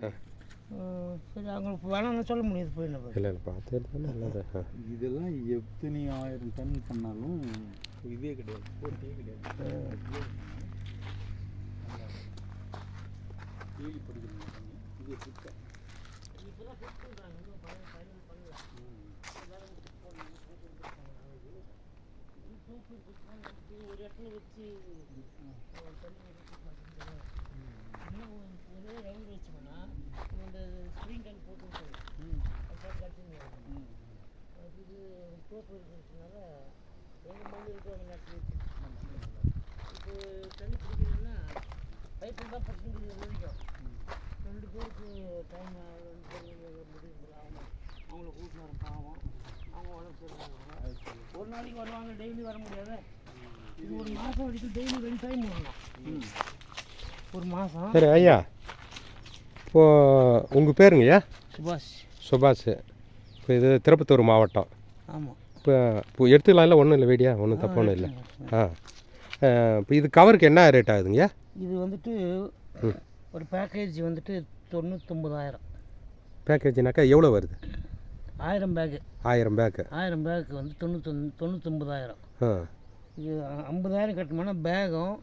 சரி அவங்களுக்கு வேணாம்னு சொல்ல முடியாது போய் நம்ம இல்லை இல்லை பார்த்து நல்லது. இதெல்லாம் எத்தனை ஆயிரம் டன் பண்ணாலும் இதே கிடையாது போட்டியே கிடையாது. ஒரு இடத்துல வச்சு ஒரே ரவுண்ட் வச்சோம்னா இந்த ஸ்க்ரீன் டேங்க் போட்டு விட்டுருவோம் அது கட்டிங்க அது இது தோப்பு இருக்கிறதுனால எங்கள் மண்ணு இருக்கோ அவங்க நட்டு இப்போ தண்ணி பிடிக்கணும்னா பைப்பில் தான் பட்டு முடிக்கும் ரெண்டு பேருக்கு டைம் ரெண்டு பேருக்கு அவங்கள கூட்டிட்டு வர பாவம். அவங்க உடம்பு சரியில்லை ஒரு நாளைக்கு வருவாங்க டெய்லி வர முடியாது. இது ஒரு மாதம் வரைக்கும் டெய்லி ரெண்டு டைம் வரணும் ஒரு மாதம் சரி ஐயா. இப்போது உங்கள் பேருங்கய்யா? சுபாஷ். சுபாஷ். இப்போ இது திருப்பத்தூர் மாவட்டம். ஆமாம் இப்போ இப்போ எடுத்துக்கலாம். இல்லை ஒன்றும் இல்லை வீடியா? ஒன்றும் தப்பு ஒன்றும் இல்லை. ஆ. இப்போ இது கவருக்கு என்ன ரேட் ஆகுதுங்கய்யா இது வந்துட்டு ஒரு பேக்கேஜ் வந்துட்டு தொண்ணூத்தொம்பதாயிரம். பேக்கேஜ்னாக்கா எவ்வளோ வருது? ஆயிரம் பேக்கு ஆயிரம் பேக்கு ஆயிரம் பேக்கு வந்து தொண்ணூத்தொன் தொண்ணூத்தொம்பதாயிரம். இது ஐம்பதாயிரம் கட்டணும்னா பேகும்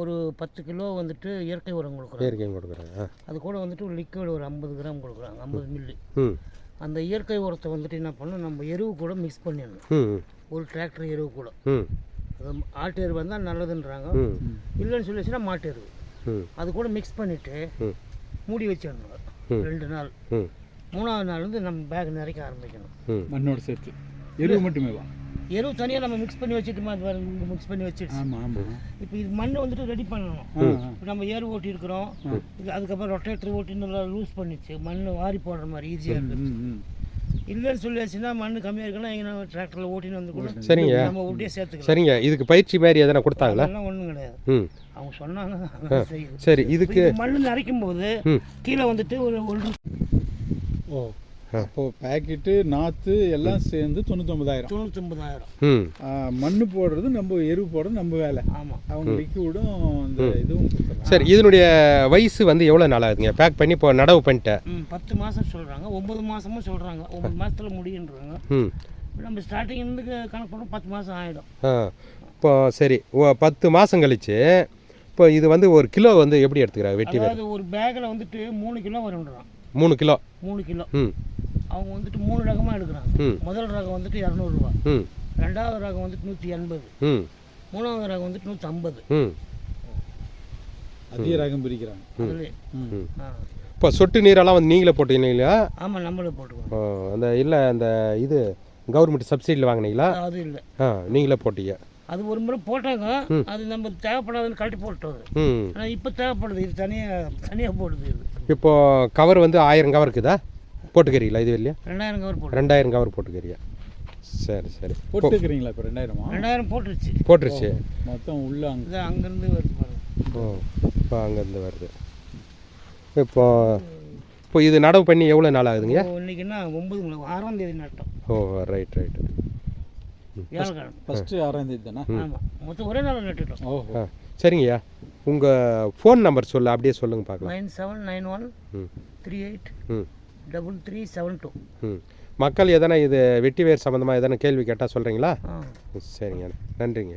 ஒரு பத்து கிலோ வந்துட்டு இயற்கை உரம் கொடுக்குறோம் இயற்கையும் கொடுக்குறேன் ஆ. அது கூட வந்துட்டு ஒரு லிக்விட் ஒரு ஐம்பது கிராம் கொடுக்குறாங்க. ஐம்பது மில்லி ம். அந்த இயற்கை உரத்தை வந்துட்டு என்ன பண்ணணும் நம்ம எருவு கூட மிக்ஸ் பண்ணிடணும். ம் ஒரு டிராக்டர் எருவு கூட. ம். அது ஆட்டு எருவு வந்தால் நல்லதுன்றாங்க. ம். இல்லைன்னு சொல்லிச்சுன்னா மாட்டு எருவு. ம். அது கூட மிக்ஸ் பண்ணிவிட்டு ம். மூடி வச்சிடணும். ரெண்டு நாள். ம். மூணாவது நாள் வந்து நம்ம பேக் நிறைக்க ஆரம்பிக்கணும். மண்ணோட சேர்த்து. எருவு மட்டுமே எருவு தனியாக நம்ம மிக்ஸ் பண்ணி வச்சுட்டு மிக்ஸ் பண்ணி வச்சுட்டு ஆமாம் ஆமாம் இப்போ இது மண்ணை வந்துட்டு ரெடி பண்ணணும். இப்போ நம்ம ஏர் ஓட்டியிருக்கிறோம். இது அதுக்கப்புறம் ரொட்டேட்டர் ஓட்டி நல்லா லூஸ் பண்ணிச்சு மண் வாரி போடுற மாதிரி ஈஸியாக இருக்குது இல்லைன்னு சொல்லியாச்சுன்னா மண் கம்மியாக இருக்குன்னா எங்கே டிராக்டரில் ஓட்டின்னு வந்து கூட சரிங்க. நம்ம ஒட்டியே சேர்த்துக்கலாம். சரிங்க. இதுக்கு பயிற்சி மாதிரி எதனா கொடுத்தாங்களா? அதெல்லாம் ஒன்றும் கிடையாது. அவங்க சொன்னாங்க. சரி. இதுக்கு இது மண் நிறைக்கும் போது கீழே வந்துட்டு ஒரு ஒரு ஓ. அப்போ பேக்கெட்டு நாற்று எல்லாம் சேர்ந்து தொண்ணூத்தொம்பதாயிரம் தொண்ணூத்தொம்பதாயிரம் ம். மண்ணு போடுறது நம்ம எருவு போடுறது நம்ம வேலை. ஆமாம் அவங்க லிக்விடும் இந்த இதுவும் சரி இதனுடைய வயசு வந்து எவ்வளோ நாள் ஆகுதுங்க? பேக் பண்ணி இப்போ நடவு பண்ணிட்டேன். பத்து மாதம் சொல்கிறாங்க ஒம்பது மாதமும் சொல்கிறாங்க ஒம்பது மாதத்தில் முடியுன்றாங்க. ம். நம்ம ஸ்டார்டிங் இருந்து கணக்கு பண்ணோம் பத்து மாதம் ஆகிடும் இப்போ சரி ஓ பத்து மாதம் கழிச்சு இப்போ இது வந்து ஒரு கிலோ வந்து எப்படி எடுத்துக்கிறாங்க? வெட்டி ஒரு பேக்கில் வந்துட்டு மூணு கிலோ வரும்ன்றான். மூணு கிலோ. மூணு கிலோ. ம். அவங்க வந்துட்டு மூணு ரகமாக எடுக்கிறாங்க. முதல் ரகம் வந்துட்டு இரநூறுவா ம். ரெண்டாவது ரகம் வந்துட்டு நூற்றி எண்பது. ம். மூணாவது ரகம் வந்துட்டு நூற்றி ஐம்பது. ம். அதிக ரகம் பிரிக்கிறாங்க. அதுலேயே. ம். ஆ. இப்போ சொட்டு நீரெல்லாம் வந்து நீங்களே போட்டீங்களா ஆமாம் நம்மளே போட்டுக்குவோம். ஓ, அந்த இல்லை அந்த இது கவர்மெண்ட் சப்சிடியில் வாங்கினீங்களா? அது இல்லை. ஆ நீங்களே போட்டீங்க. அது ஒரு முறை போட்டாங்க. அது நம்ம தேவைப்படாதுன்னு கழட்டி ம். ஆனால் இப்போ தேவைப்படுது. இது தனியாக தனியாக போடுது இது. இப்போ கவர் வந்து ஆயிரம் கவர் இருக்குதா? போட்டுக்கிறீங்களா இது இல்லையா ரெண்டாயிரம் கவர் போட்டு ரெண்டாயிரம் கவர் போட்டுக்கிறீங்க. சரி சரி. போட்டுக்கிறீங்களா இப்போ ரெண்டாயிரமா? ரெண்டாயிரம் போட்டுருச்சு. போட்டுருச்சு. மொத்தம் உள்ள அங்கே அங்கேருந்து வருது பாருங்க. ஓ இப்போ அங்கேருந்து வருது. இப்போ இப்போ இது நடவு பண்ணி எவ்வளோ நாள் ஆகுதுங்க? இப்போ இன்னைக்குன்னா ஒன்பது ஆறாம் தேதி நட்டோம் ஓ ரைட் ரைட்டு வியாழக்கிழமை ஃபஸ்ட்டு ஆறாம் தேதி தானே ஆமாம் மொத்தம் ஒரே நாள் நட்டுட்டோம் ஓஹோ ஆ சரிங்கய்யா உங்கள் ஃபோன் நம்பர் சொல்லு அப்படியே சொல்லுங்க பார்க்கலாம் நைன் செவன் நைன் ஒன் ம் த்ரீ எயிட் ம் டபுள் த்ரீ செவன் டூ ம் மக்கள் எதனா இது வெட்டி வேர் சம்மந்தமாக எதனா கேள்வி கேட்டால் சொல்கிறீங்களா சரிங்க நன்றிங்க